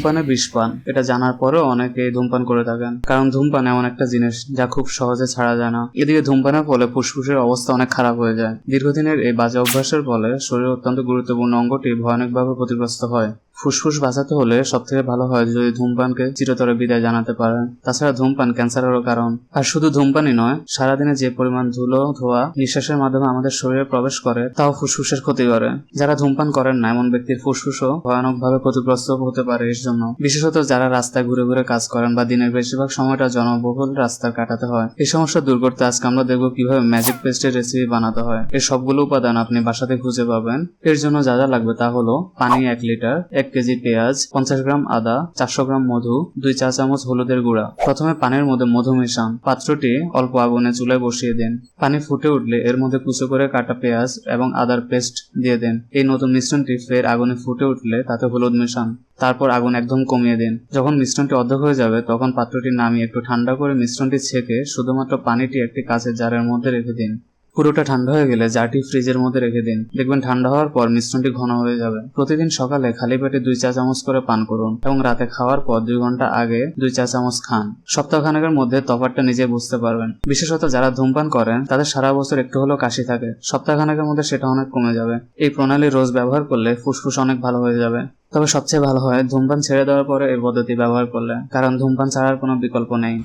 ধূমপানে বিষপান এটা জানার পরেও অনেকে ধূমপান করে থাকেন। কারণ ধূমপান এমন একটা জিনিস যা খুব সহজে ছাড়া যায় না। এদিকে ধূমপানের ফলে ফুসফুসের অবস্থা অনেক খারাপ হয়ে যায়। দীর্ঘদিনের এই বাজে অভ্যাসের ফলে শরীরের অত্যন্ত গুরুত্বপূর্ণ অঙ্গটি ভয়ানকভাবে ক্ষতিগ্রস্ত হয়। ফুসফুস বাঁচাতে হলে সব থেকে ভালো হয় যদি ধূমপানকে চিরতরে বিদায় জানাতে পারেন। তাছাড়া ধূমপান ক্যান্সারেরও কারণ। আর শুধু ধূমপানই নয়, সারাদিনে যে পরিমাণ ধুলো, ধোয়া নিঃশ্বাসের মাধ্যমে আমাদের শরীরে প্রবেশ করে, তাও ফুসফুসের ক্ষতি করে। যারা ধূমপান করেন না, এমন ব্যক্তির ফুসফুসও ভয়ানকভাবে ক্ষতিগ্রস্ত হতে পারে এর জন্য। বিশেষত যারা রাস্তায় ঘুরে ঘুরে কাজ করেন বা দিনের বেশিরভাগ সময়টা জনবহুল রাস্তায় কাটাতে হয়। এই সমস্যা দূর করতে আজকে আমরা দেখব কীভাবে ম্যাজিক পেস্টের রেসিপি বানাতে হয়। এর সবগুলো উপাদান আপনি বাসাতে খুঁজে পাবেন। এর জন্য যা যা লাগবে তা হলো পানি এক লিটার, এক কেজি পেঁয়াজ, পঞ্চাশ গ্রাম আদা, চারশো গ্রাম মধু, দুই চা চামচ হলুদের গুঁড়া। প্রথমে পানির মধ্যে মধু মেশান। পাত্রটি অল্প আগুনে চুলায় বসিয়ে দিন। পানি ফুটে উঠলে এর মধ্যে কুচো করে কাটা পেঁয়াজ এবং আদার পেস্ট দিয়ে দেন। এই নতুন মিশ্রণটি ফের আগুনে ফুটে উঠলে তাতে হলুদ মেশান। তারপর আগুন একদম কমিয়ে দিন। যখন মিশ্রণটি অর্ধেক হয়ে যাবে, তখন পাত্রটি নামিয়ে একটু ঠান্ডা করে মিশ্রণটি ছেঁকে শুধুমাত্র পানিটি একটি কাঁচের জারের মধ্যে রেখে দিন। পুরোটা ঠান্ডা হয়ে গেলে জারটি ফ্রিজের মধ্যে রেখে দিন। দেখবেন ঠান্ডা হওয়ার পর মিশ্রণটি ঘন হয়ে যাবে। প্রতিদিন সকালে খালি পেটে দুই চা চামচ করে পান করুন এবং রাতে খাওয়ার পর দুই ঘণ্টা আগে দুই চা চামচ খান। সপ্তাহখানেকের মধ্যে তফাৎটা নিজে বুঝতে পারবেন। বিশেষত যারা ধূমপান করেন, তাদের সারা বছর একটু হলেও কাশি থাকে। সপ্তাহখানেকের মধ্যে সেটা অনেক কমে যাবে। এই প্রণালী রোজ ব্যবহার করলে ফুসফুস অনেক ভালো হয়ে যাবে। তবে সবচেয়ে ভালো হয় ধূমপান ছেড়ে দেওয়ার পরে এই পদ্ধতি ব্যবহার করলে, কারণ ধূমপান ছাড়ার কোনো বিকল্প নেই।